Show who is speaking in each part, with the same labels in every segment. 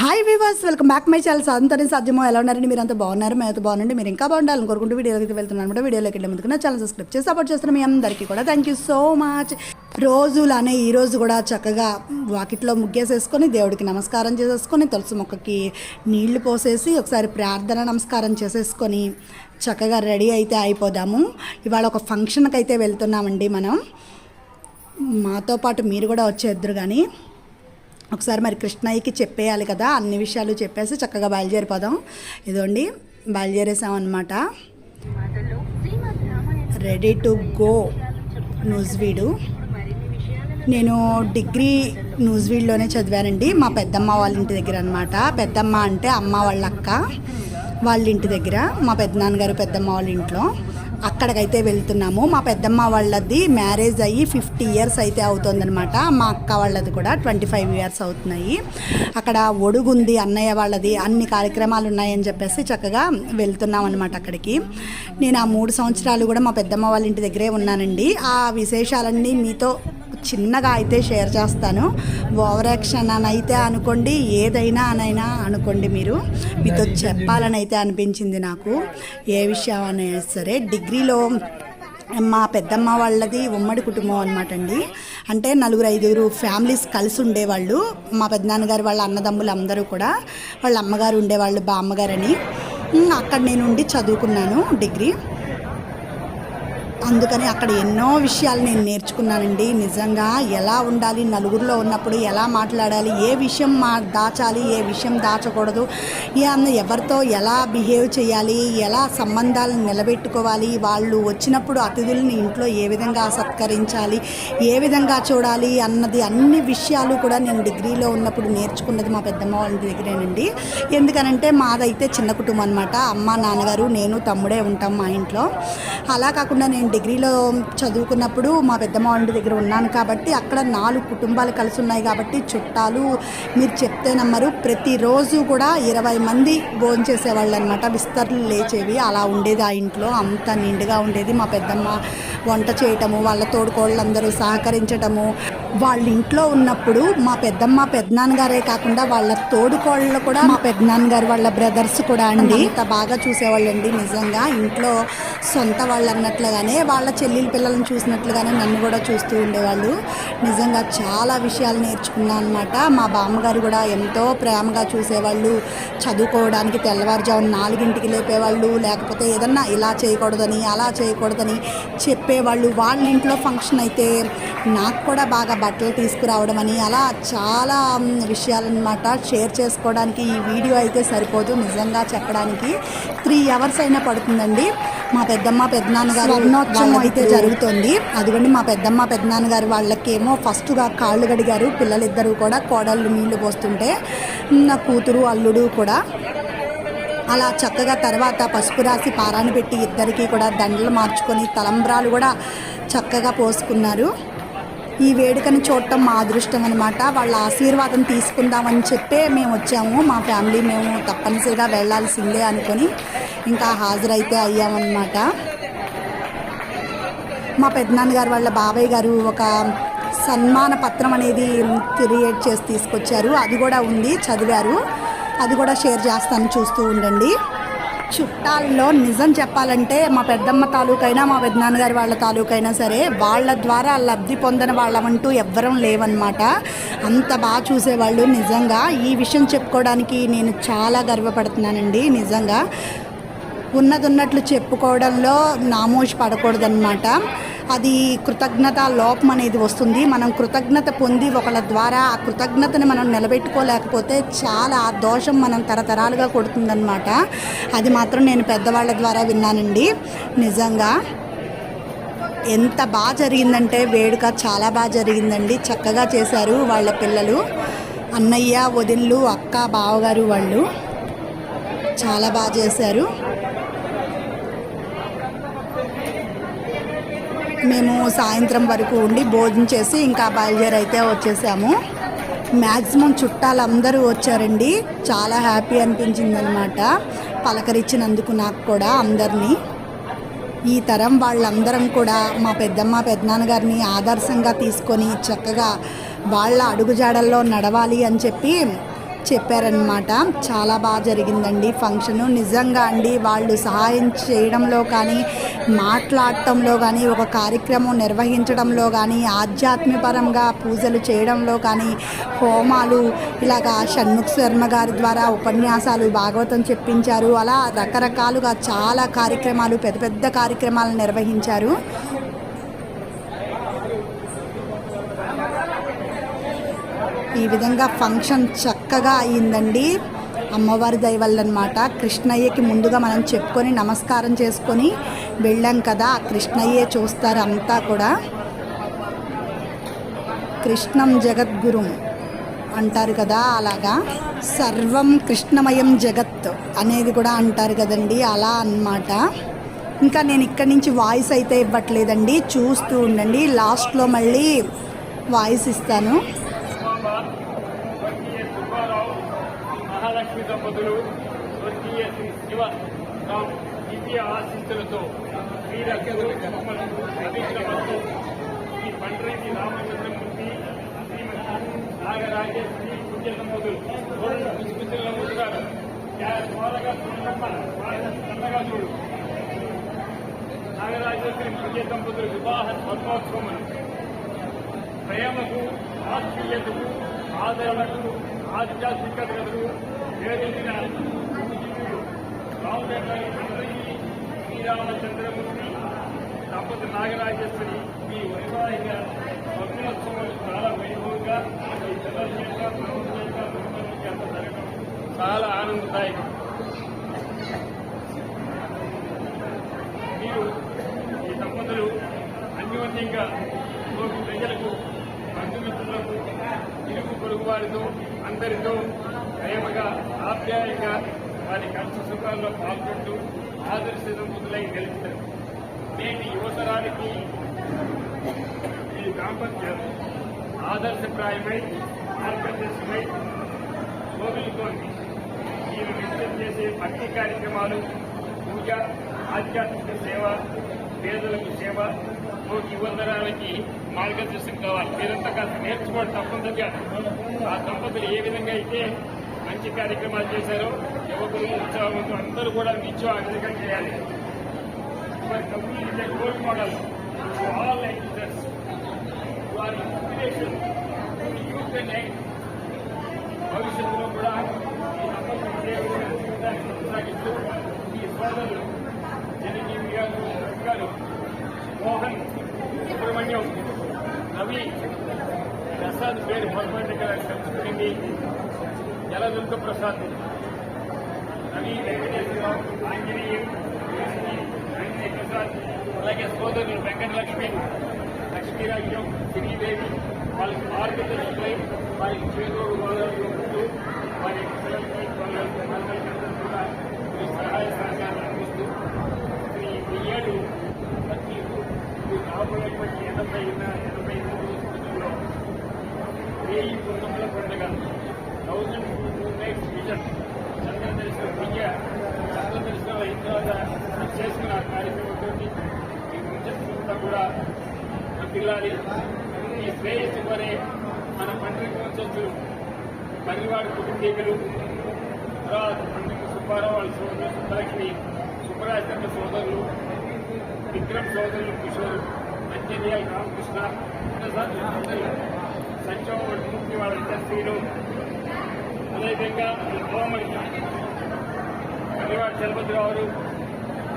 Speaker 1: Hi వివాస్ welcome back my channel సాధంతరం సాధ్యమో ఎలా ఉన్నారండి? మీరు అంత బాగున్నారు? మేము బాగుండండి మీరు ఇంకా బాగుండాలని కోరుకుంటూ వీడియోలోకి వెళ్తున్నాను అనమాట వీడియోలోకి వెళ్ళే ముందుకు నా ఛానల్ సబ్స్క్రైబ్ చేసి సపోర్ట్ చేస్తున్న మీ అందరికీ కూడా థ్యాంక్ యూ సో మచ్ రోజులానే ఈరోజు కూడా చక్కగా వాకిట్లో ముగ్గేసేసుకొని దేవుడికి నమస్కారం చేసేసుకొని తులసి మొక్కకి నీళ్ళు పోసేసి ఒకసారి ప్రార్థన నమస్కారం చేసేసుకొని చక్కగా రెడీ అయితే అయిపోదాము. ఇవాళ ఒక ఫంక్షన్కి అయితే వెళ్తున్నామండి మనం. మాతో పాటు మీరు కూడా వచ్చేద్దరు కానీ ఒకసారి మరి కృష్ణయ్యకి చెప్పేయాలి కదా అన్ని విషయాలు చెప్పేసి చక్కగా బయలుదేరిపోదాం. ఇదండి బయలుదేరేసామన్నమాట. రెడీ టు గో న్యూస్వీడు నేను డిగ్రీ న్యూస్వీడ్లోనే చదివానండి. మా పెద్దమ్మ వాళ్ళ ఇంటి దగ్గర అనమాట పెద్దమ్మ అంటే అమ్మ వాళ్ళ అక్క వాళ్ళ ఇంటి దగ్గర మా పెద్దనాన్నగారు పెద్దమ్మ వాళ్ళ ఇంట్లో. అక్కడికైతే వెళ్తున్నాము. మా పెద్దమ్మ వాళ్ళది మ్యారేజ్ అయ్యి ఫిఫ్టీ ఇయర్స్ అయితే అవుతుందన్నమాట. మా అక్క వాళ్ళది కూడా ట్వంటీ ఫైవ్ ఇయర్స్ అవుతున్నాయి. అక్కడ ఒడుగుంది అన్నయ్య వాళ్ళది. అన్ని కార్యక్రమాలు ఉన్నాయని చెప్పేసి చక్కగా వెళ్తున్నాం అనమాట అక్కడికి. నేను ఆ మూడు సంవత్సరాలు కూడా మా పెద్దమ్మ వాళ్ళ ఇంటి దగ్గరే ఉన్నానండి. ఆ విశేషాలన్నీ మీతో చిన్నగా అయితే షేర్ చేస్తాను. ఓవర్ యాక్షన్ అని అయితే అనుకోండి ఏదైనా అనైనా అనుకోండి మీరు. మీతో చెప్పాలని అయితే అనిపించింది నాకు. ఏ విషయం అనేది సరే డిగ్రీలో మా పెద్దమ్మ వాళ్ళది ఉమ్మడి కుటుంబం అనమాట అండి అంటే నలుగురు ఐదుగురు ఫ్యామిలీస్ కలిసి ఉండేవాళ్ళు. మా పెద్దనాన్నగారు వాళ్ళ అన్నదమ్ములు అందరూ కూడా వాళ్ళ అమ్మగారు ఉండేవాళ్ళు బామ్మగారని అక్కడ నేను ఉండి చదువుకున్నాను డిగ్రీ. అందుకని అక్కడ ఎన్నో విషయాలు నేను నేర్చుకున్నానండి. నిజంగా ఎలా ఉండాలి నలుగురిలో ఉన్నప్పుడు ఎలా మాట్లాడాలి ఏ విషయం మా దాచాలి ఏ విషయం దాచకూడదు అన్న ఎవరితో ఎలా బిహేవ్ చేయాలి ఎలా సంబంధాలను నిలబెట్టుకోవాలి వాళ్ళు వచ్చినప్పుడు అతిథుల్ని ఇంట్లో ఏ విధంగా సత్కరించాలి ఏ విధంగా చూడాలి అన్నది అన్ని విషయాలు కూడా నేను డిగ్రీలో ఉన్నప్పుడు నేర్చుకున్నది మా పెద్దమ్మ వాళ్ళ దగ్గరేనండి. ఎందుకనంటే మాదైతే చిన్న కుటుంబం అనమాట అమ్మ నాన్నగారు నేను తమ్ముడే ఉంటాం మా ఇంట్లో. అలా కాకుండా నేను డిగ్రీలో చదువుకున్నప్పుడు మా పెద్దమ్మ వాళ్ళ ఇంటి దగ్గర ఉన్నాను కాబట్టి అక్కడ నాలుగు కుటుంబాలు కలిసి ఉన్నాయి కాబట్టి చుట్టాలు మీరు చెప్తే నమ్మరు. ప్రతిరోజు కూడా ఇరవై మంది భోజనం చేసేవాళ్ళు అనమాట విస్తరులు లేచేవి. అలా ఉండేది ఆ ఇంట్లో. అంత నిండుగా ఉండేది. మా పెద్దమ్మ వంట చేయటము వాళ్ళ తోడుకోళ్ళందరూ సహకరించటము. వాళ్ళ ఇంట్లో ఉన్నప్పుడు మా పెద్దమ్మ పెద్దనాన్నగారే కాకుండా వాళ్ళ తోడుకోళ్ళు కూడా మా పెద్దనాన్నగారు వాళ్ళ బ్రదర్స్ కూడా అండి. అంత బాగా చూసేవాళ్ళండి నిజంగా. ఇంట్లో సొంత వాళ్ళు అన్నట్లుగానే వాళ్ళ చెల్లెల పిల్లలను చూసినట్లుగానే నన్ను కూడా చూస్తూ ఉండేవాళ్ళు. నిజంగా చాలా విషయాలు నేర్చుకున్నాను అనమాట మా బామ్మగారు కూడా ఎంతో ప్రేమగా చూసేవాళ్ళు. చదువుకోవడానికి తెల్లవారుజామున నాలుగింటికి లేపేవాళ్ళు. లేకపోతే ఏదన్నా ఇలా చేయకూడదని అలా చేయకూడదని చెప్పేవాళ్ళు. వాళ్ళ ఇంట్లో ఫంక్షన్ అయితే నాకు కూడా బాగా బట్టలు తీసుకురావడం అని అలా చాలా విషయాలన్నమాట. షేర్ చేసుకోవడానికి ఈ వీడియో అయితే సరిపోదు. నిజంగా చెప్పడానికి త్రీ అవర్స్ అయినా పడుతుందండి. మా పెద్దమ్మ పెద్దనాన్నగారు ఎన్నో అయితే జరుగుతుంది. అదిగోండి మా పెద్దమ్మ పెద్దనాన్నగారు వాళ్ళకేమో ఫస్ట్గా కాళ్ళు గడిగారు పిల్లలిద్దరూ కూడా కోడళ్ళు నీళ్ళు పోస్తుంటే నా కూతురు అల్లుడు కూడా అలా చక్కగా తర్వాత పసుపు రాసి పారాన్ని పెట్టి ఇద్దరికి కూడా దండలు మార్చుకొని తలంబ్రాలు కూడా చక్కగా పోసుకున్నారు. ఈ వేడుకని చూడటం మా అదృష్టం అనమాట వాళ్ళ ఆశీర్వాదం తీసుకుందామని చెప్పే మేము వచ్చాము. మా ఫ్యామిలీ మేము తప్పనిసరిగా వెళ్ళాల్సిందే అనుకొని ఇంకా హాజరైతే అయ్యామన్నమాట. మా పెద్దనాన్నగారు వాళ్ళ బాబాయ్ గారు ఒక సన్మాన పత్రం అనేది క్రియేట్ చేసి తీసుకొచ్చారు. అది కూడా ఉంది చదివారు. అది కూడా షేర్ చేస్తాను చూస్తూ ఉండండి. చుట్టాల్లో నిజం చెప్పాలంటే మా పెద్దమ్మ తాలూకైనా మా పెద్దనాన్నగారి వాళ్ళ తాలూకైనా సరే వాళ్ళ ద్వారా లబ్ధి పొందిన వాళ్ళమంటూ ఎవ్వరం లేవన్నమాట. అంత బాగా చూసేవాళ్ళు నిజంగా. ఈ విషయం చెప్పుకోవడానికి నేను చాలా గర్వపడుతున్నానండి నిజంగా. ఉన్నది ఉన్నట్లు చెప్పుకోవడంలో నామోషి పడకూడదన్నమాట. అది కృతజ్ఞత లోపం అనేది వస్తుంది. మనం కృతజ్ఞత పొంది ఒకళ్ళ ద్వారా ఆ కృతజ్ఞతని మనం నిలబెట్టుకోలేకపోతే చాలా ఆ దోషం మనం తరతరాలుగా కొడుతుందన్నమాట. అది మాత్రం నేను పెద్దవాళ్ళ ద్వారా విన్నానండి. నిజంగా ఎంత బాగా జరిగిందంటే వేడుక చాలా బాగా జరిగిందండి. చక్కగా చేశారు వాళ్ళ పిల్లలు. అన్నయ్య వదిన్లు అక్క బావగారు వాళ్ళు చాలా బాగా చేశారు. మేము సాయంత్రం వరకు ఉండి భోజనం చేసి ఇంకా బయలుదేరి అయితే వచ్చేసాము మ్యాక్సిమం చుట్టాలందరూ వచ్చారండి. చాలా హ్యాపీ అనిపించింది అనమాట పలకరించినందుకు నాకు కూడా అందరినీ. ఈ తరం వాళ్ళందరం కూడా మా పెద్దమ్మ పెద్దనాన్నగారిని ఆదర్శంగా తీసుకొని చక్కగా వాళ్ళ అడుగుజాడల్లో నడవాలి అని చెప్పి చెప్పారనమాట చాలా బాగా జరిగిందండి ఫంక్షను. నిజంగా అండి వాళ్ళు సహాయం చేయడంలో కానీ మాట్లాడటంలో కానీ ఒక కార్యక్రమం నిర్వహించడంలో కానీ ఆధ్యాత్మికపరంగా పూజలు చేయడంలో కానీ హోమాలు ఇలాగా షణ్ముఖ్ శర్మ గారి ద్వారా ఉపన్యాసాలు భాగవతం చెప్పించారు. అలా రకరకాలుగా చాలా కార్యక్రమాలు పెద్ద పెద్ద కార్యక్రమాలు నిర్వహించారు. ఈ విధంగా ఫంక్షన్ చక్కగా అయ్యిందండి. అమ్మవారి దయవల్లనమాట కృష్ణయ్యకి ముందుగా మనం చెప్పుకొని నమస్కారం చేసుకొని వెళ్ళాం కదా. ఆ కృష్ణయ్యే చూస్తారు అంతా కూడా. కృష్ణం జగద్గురుం అంటారు కదా అలాగా. సర్వం కృష్ణమయం జగత్ అనేది కూడా అంటారు కదండి. అలా అన్నమాట. ఇంకా నేను ఇక్కడి నుంచి వాయిస్ అయితే ఇవ్వట్లేదండి. చూస్తూ ఉండండి. లాస్ట్లో మళ్ళీ వాయిస్ ఇస్తాను
Speaker 2: స్వర్గీయ సుబ్బారావు సభ్యులు స్వర్గీయ శ్రీ శివ రామ్ దివ్య ఆశీస్సులతో శ్రీరక్షలు అభిగ్రహంతో ఈ పండ్రెడ్డి రామచంద్రమూర్తి శ్రీమతి నాగరాజేశ్వరి పుణ్య దంపతులు కోళ్ళ పుష్పతుల గారు. స్వాలగా చూడమ్మ సన్నగా చూడు. నాగరాజేశ్వరి పుణ్య దంపతులు వివాహ స్వర్ణోత్సవం ప్రేమకు ఆత్మీయతకు ఆదరణకు ఆధ్యాత్మికతకు వేదించిన పూజనీయుడు శ్రీరామచంద్రమూర్తి దంపతి నాగరాజేశ్వరి మీ వైవాహిక స్వర్ణోత్సవం చాలా వైభవంగా ఈ పిల్లల చేత ప్రభుత్వ చేత కుటుంబం చేత జరగడం చాలా ఆనందదాయకం మీరు ఈ దంపతులు అన్యోన్యంగా ప్రజలకు బంధుమిత్రులకు ఇరుగు పొరుగు వారితో అందరితో ప్రేమగా ఆప్యాయంగా వారి కష్ట సుఖాల్లో పాల్గొంటూ ఆదర్శం మొదలై నిలుస్తారు నేటి యువతరానికి ఈ దాంపత్యం ఆదర్శప్రాయమై మార్గదర్శమై మోగులుతోంది మీరు నిత్యం చేసే భక్తి కార్యక్రమాలు పూజ ఆధ్యాత్మిక సేవ పేదలకు సేవ నోటి యువతరాలకి మార్గదర్శనం కావాలి. మీరంతా కాస్త నేర్చుకోవడం తప్పనిసరిగా. ఆ దంపతులు ఏ విధంగా అయితే మంచి కార్యక్రమాలు చేశారు. యువకులు ఉత్సాహంతో అందరూ కూడా నిత్యం ఆ చేయాలి. మరి company role model all youngsters వారి ఇన్స్పిరేషన్ యూత్ అండ్ యంగ్ భవిష్యత్తులో కూడా ఈ జీవితాన్ని కొనసాగిస్తూ ఈ సోదరులు జనజీవి గారు గారు మోహన్ సుబ్రహ్మణ్యం రవి ప్రసాద్ పేరు పొరపాటు కలుసుకుంది జలదుర్గ ప్రసాద్ రవి వెంకటేశ్వరరావు ఆంజనేయం ఆంజనేయ ప్రసాద్ అలాగే సోదరులు వెంకటలక్ష్మి లక్ష్మీరాజ్యం శ్రీదేవి వాళ్ళకి మార్గదర్శకులై వారికి చేదోడు గోదావరి ఉంటూ వారి పిల్లలకి వాళ్ళకి అందరికీ కూడా ఈ సహాయ సహకారాలు అందిస్తూ ఈ ఏడు ప్రతి ఈ రాబోయేటువంటి ఎనభై ఎనభై మూడు సంవత్సరంలో వెయ్యి కుటుంబాల పండుగ? థౌజండ్ నైట్స్ విజన్ చంద్రదర్శనం విద్య చంద్రదర్శనం అయిన తర్వాత చేసిన కార్యక్రమంతో ఈ ముఖ్యంతా కూడా పిల్లాలి ఈ శ్రేయస్సు కోరే మన పండుగ వంశస్థులు పనివాడి కుటుంబీకులు తర్వాత పండుగ సుబ్బారావు వాళ్ళ సోదరులు సుబ్బలక్ష్మి సుబ్బరాజన్న సోదరులు విక్రమ్ సోదరులు కిషోర్ అంజనీయ రామకృష్ణ అందరూ సంక్షోభ వాళ్ళ ఇండస్ట్రీలు అదేవిధంగా కోమలి. హరివాడ చలపతిరావు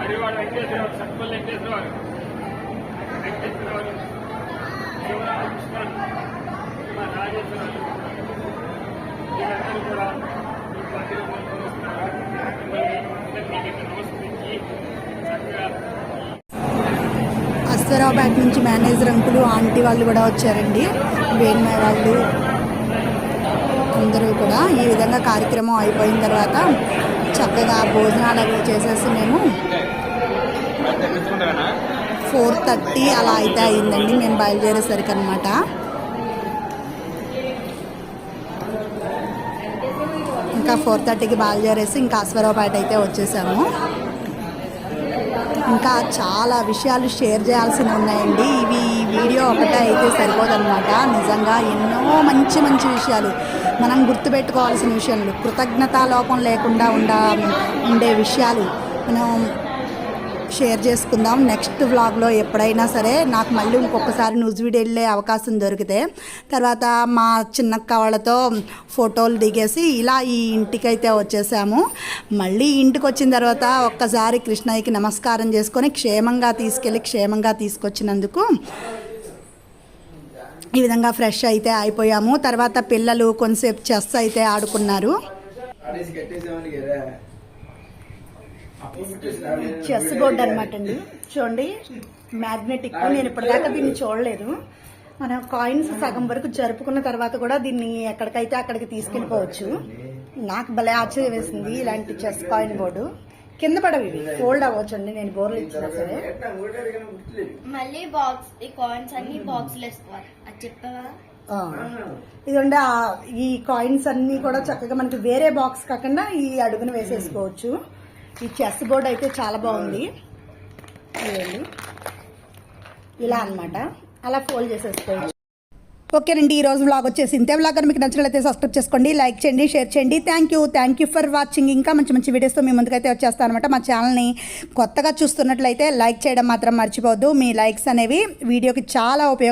Speaker 2: హరివాడ వెంకటేశ్వరరావు సత్పల్లి వెంకటేశ్వరరావు వెంకటేశ్వరరావు శివరామకృష్ణ మా రాజేశ్వరరావు వీళ్ళందరూ కూడా ఈ
Speaker 1: అస్తరాబాద్ నుంచి మేనేజర్ అంకులు ఆంటీ వాళ్ళు కూడా వచ్చారండి. వేణుమయ్య వాళ్ళు అందరూ కూడా ఈ విధంగా కార్యక్రమం అయిపోయిన తర్వాత చక్కగా భోజనాలు అవి చేసేసి మేము ఫోర్ థర్టీ అలా అయితే అయిందండి. మేము బయలుదేరేసరికి అనమాట ఇంకా ఫోర్ థర్టీకి బయలుదేరేసి ఇంకా అశ్వరావుపేట అయితే వచ్చేసాము. ఇంకా చాలా విషయాలు షేర్ చేయాల్సి ఉన్నాయండి. ఇవి వీడియో ఒకటే అయితే సరిపోదన్నమాట. నిజంగా ఎన్నో మంచి మంచి విషయాలు. మనం గుర్తుపెట్టుకోవాల్సిన విషయాలు. కృతజ్ఞతా లోపం లేకుండా ఉండ ఉండే విషయాలు మనం షేర్ చేసుకుందాం. నెక్స్ట్ వ్లాగ్లో ఎప్పుడైనా సరే నాకు మళ్ళీ ఇంకొకసారి న్యూజివీడ్ వెళ్ళే అవకాశం దొరికితే తర్వాత మా చిన్నక్క వాళ్ళతో ఫోటోలు దిగేసి ఇలా ఈ ఇంటికైతే వచ్చేసాము. మళ్ళీ ఇంటికి వచ్చిన తర్వాత ఒక్కసారి కృష్ణయ్యకి నమస్కారం చేసుకొని క్షేమంగా తీసుకెళ్ళి క్షేమంగా తీసుకొచ్చినందుకు ఈ విధంగా ఫ్రెష్ అయితే అయిపోయాము. తర్వాత పిల్లలు కొంతసేపు చెస్ అయితే ఆడుకున్నారు. చెస్ బోర్డ్ అనమాట అండి. చూడండి మ్యాగ్నెటిక్ నేను ఇప్పటిదాకా దీన్ని చూడలేదు. మన కాయిన్స్ సగం వరకు జరుపుకున్న తర్వాత కూడా దీన్ని ఎక్కడికైతే అక్కడికి తీసుకెళ్ళిపోవచ్చు. నాకు భలే ఆశ్చర్యం వేసింది ఇలాంటి చెస్ కాయిన్ బోర్డు కింద పడవి ఫోల్డ్ అవ్వచ్చు అండి నేను బోర్లు ఇచ్చినా సరే.
Speaker 3: మళ్ళీ బాక్స్ ఈ కాయిన్స్ అన్ని బాక్స్ వేసుకోవాలి. అది చెప్పావా?
Speaker 1: ఆ. ఈ కాయిన్స్ అన్ని కూడా చక్కగా మనకి వేరే బాక్స్ కాకుండా ఈ అడుగున వేసేసుకోవచ్చు. ఈ చెస్ బోర్డ్ అయితే చాలా బాగుంది. ఇలా అన్నమాట. అలా ఫోల్డ్ చేసేసుకోవచ్చు. ఓకేనండి ఈ రోజు వ్లాగ్ వచ్చేసి ఇంతే. వ్లాగ్ కనుక మీకు నచ్చినట్లయితే సబ్స్క్రైబ్ చేసుకోండి లైక్ చేయండి షేర్ చేయండి. Thank you thank you for watching ఇంకా మంచి మంచి వీడియోస్తో మీ ముందుకైతే వచ్చేస్తానమాట మా ఛానల్ని కొత్తగా చూస్తున్నట్లయితే లైక్ చేయడం మాత్రం మర్చిపోవద్దు. మీ లైక్స్ అనేవి వీడియోకి చాలా ఉపయోగం